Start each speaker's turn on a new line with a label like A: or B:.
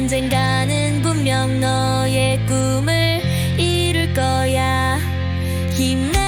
A: 언젠가는 분명 너의 꿈을 이룰 거야. 힘내.